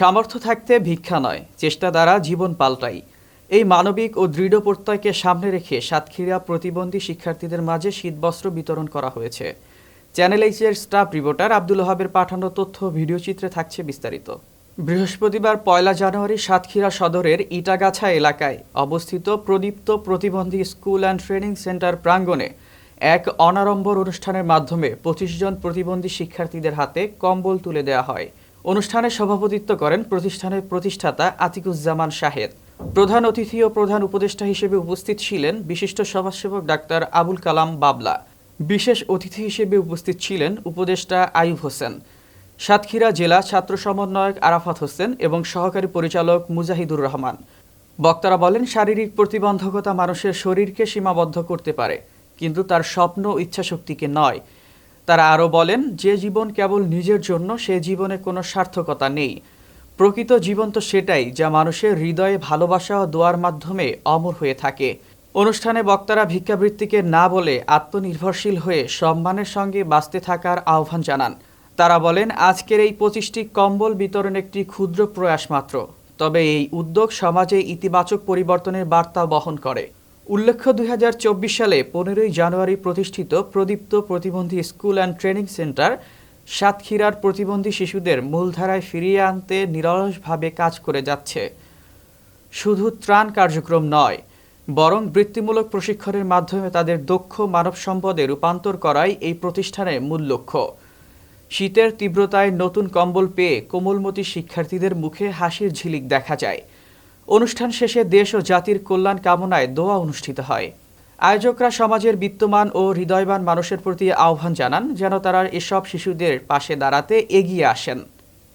সামর্থ্য থাকতে ভিক্ষা নয়, চেষ্টা দ্বারা জীবন পাল্টাই। এই মানবিক ও দৃঢ় প্রত্যয়কে সামনে রেখে সাতক্ষীরা প্রতিবন্ধী শিক্ষার্থীদের মাঝে শীতবস্ত্র বিতরণ করা হয়েছে। চ্যানেল এইচের স্টাফ রিপোর্টার আব্দুল হাবের পাঠানো তথ্য ও ভিডিও চিত্রে থাকছে বিস্তারিত। বৃহস্পতিবার পয়লা জানুয়ারি সাতক্ষীরা সদরের ইটাগাছা এলাকায় অবস্থিত প্রদীপ্ত প্রতিবন্ধী স্কুল অ্যান্ড ট্রেনিং সেন্টার প্রাঙ্গণে এক অনাড়ম্বর অনুষ্ঠানের মাধ্যমে পঁচিশ জন প্রতিবন্ধী শিক্ষার্থীদের হাতে কম্বল তুলে দেওয়া হয়। অনুষ্ঠানে সভাপতিত্ব করেন প্রতিষ্ঠানের প্রতিষ্ঠাতা আতিকুজ্জামান শাহেদ। প্রধান অতিথি ও প্রধান উপদেষ্টা হিসেবে উপস্থিত ছিলেন বিশিষ্ট সমাজসেবক ডাক্তার আবুল কালাম বাবলা। বিশেষ অতিথি হিসেবে উপস্থিত ছিলেন উপদেষ্টা আইয়ুব হোসেন। সাতক্ষীরা জেলা ছাত্র সমন্বয়ক আরাফাত হোসেন এবং সহকারী পরিচালক মুজাহিদুর রহমান। বক্তারা বলেন, শারীরিক প্রতিবন্ধকতা মানুষের শরীরকে সীমাবদ্ধ করতে পারে, কিন্তু তার স্বপ্ন ইচ্ছাশক্তিকে নয়। তারা আরও বলেন, যে জীবন কেবল নিজের জন্য, সে জীবনে কোনো সার্থকতা নেই। প্রকৃত জীবন তো সেটাই, যা মানুষের হৃদয়ে ভালোবাসা ও দোয়ার মাধ্যমে অমর হয়ে থাকে। অনুষ্ঠানে বক্তারা ভিক্ষাবৃত্তিকে না বলে আত্মনির্ভরশীল হয়ে সম্মানের সঙ্গে বাঁচতে থাকার আহ্বান জানান। তারা বলেন, আজকের এই পঁচিশটি কম্বল বিতরণ একটি ক্ষুদ্র প্রয়াস মাত্র, তবে এই উদ্যোগ সমাজে ইতিবাচক পরিবর্তনের বার্তা বহন করে। উল্লেখ্য, দুই হাজার চব্বিশ সালে পনেরোই জানুয়ারি প্রতিষ্ঠিত প্রদীপ্ত প্রতিবন্ধী স্কুল অ্যান্ড ট্রেনিং সেন্টার সাতক্ষীরার প্রতিবন্ধী শিশুদের মূলধারায় ফিরিয়ে আনতে নিরলসভাবে কাজ করে যাচ্ছে। শুধু ত্রাণ কার্যক্রম নয়, বরং বৃত্তিমূলক প্রশিক্ষণের মাধ্যমে তাদের দক্ষ মানব সম্পদে রূপান্তর করাই এই প্রতিষ্ঠানের মূল লক্ষ্য। শীতের তীব্রতায় নতুন কম্বল পেয়ে কোমলমতি শিক্ষার্থীদের মুখে হাসির ঝিলিক দেখা যায়। অনুষ্ঠান শেষে দেশ ও জাতির কল্যাণ কামনায় দোয়া অনুষ্ঠিত হয়। আয়োজকরা সমাজের বিত্তমান ও হৃদয়বান মানুষের প্রতি আহ্বান জানান, যেন তারা এসব শিশুদের পাশে দাঁড়াতে এগিয়ে আসেন।